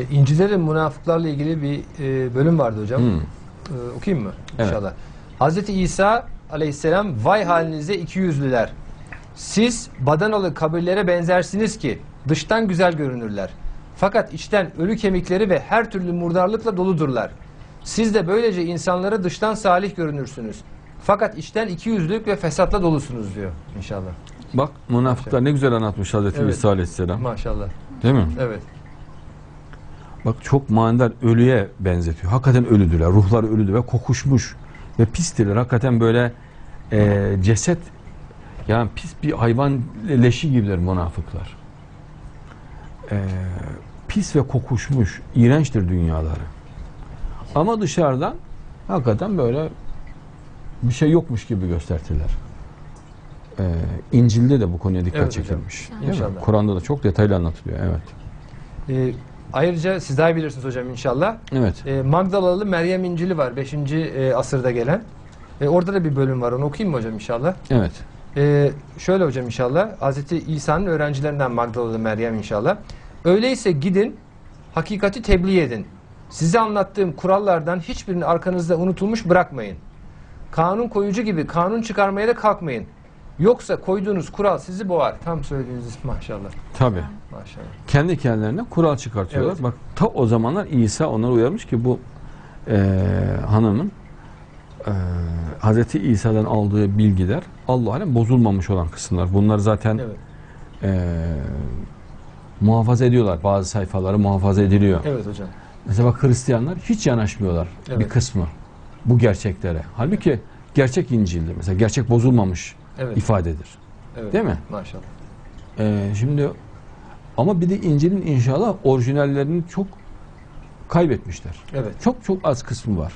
E, İncil'de de münafıklarla ilgili bir e, bölüm vardı hocam. Hmm. E, okuyayım mı? Evet. İnşallah. Hazreti İsa aleyhisselam vay halinize iki yüzlüler. Siz badanalı kabirlere benzersiniz ki dıştan güzel görünürler. Fakat içten ölü kemikleri ve her türlü murdarlıkla doludurlar. Siz de böylece insanlara dıştan salih görünürsünüz. Fakat içten iki yüzlülük ve fesatla dolusunuz diyor inşallah. Bak münafıklar ne güzel anlatmış Hazreti Evet. İsa Aleyhisselam. Maşallah. Değil mi? Evet. Bak çok manidar ölüye benzetiyor. Hakikaten ölüdüler. Ruhlar ölüdü ve kokuşmuş ve pistirler. Hakikaten böyle e, ceset yani pis bir hayvan leşi gibiler münafıklar. E, pis ve kokuşmuş, iğrençtir dünyaları. Ama dışarıdan hakikaten böyle bir şey yokmuş gibi göstertiler. E, İncil'de de bu konuya dikkat Evet çekilmiş. Kur'an'da da çok detaylı anlatılıyor. Evet. E, ayrıca siz daha bilirsiniz hocam inşallah. Evet. E, Magdalalı Meryem İncil'i var 5. E, asırda gelen. E, orada da bir bölüm var onu okuyayım mı hocam inşallah? Evet. E, şöyle hocam inşallah Hz. İsa'nın öğrencilerinden Magdalalı Meryem inşallah. Öyleyse gidin hakikati tebliğ edin. Size anlattığım kurallardan hiçbirini arkanızda unutulmuş bırakmayın. Kanun koyucu gibi kanun çıkarmaya da kalkmayın. Yoksa koyduğunuz kural sizi boğar. Tam söylediğiniz maşallah. Tabii. Maşallah. kendi kendilerine kural çıkartıyorlar. Evet. Bak ta o zamanlar İsa onları uyarmış ki bu eee, hanımın eee Hazreti İsa'dan aldığı bilgiler Allah alem bozulmamış olan kısımlar. Bunlar zaten Evet. eee, muhafaza ediyorlar. Bazı sayfaları muhafaza ediliyor. Evet hocam. Mesela bak Hristiyanlar hiç yanaşmıyorlar Evet. bir kısmı bu gerçeklere. Halbuki gerçek İncil'dir. Mesela gerçek bozulmamış Evet. ifadedir. evet. Değil mi? Maşallah. Ee, şimdi ama bir de İncil'in inşallah orijinallerini çok kaybetmişler. Evet. Çok çok az kısmı var.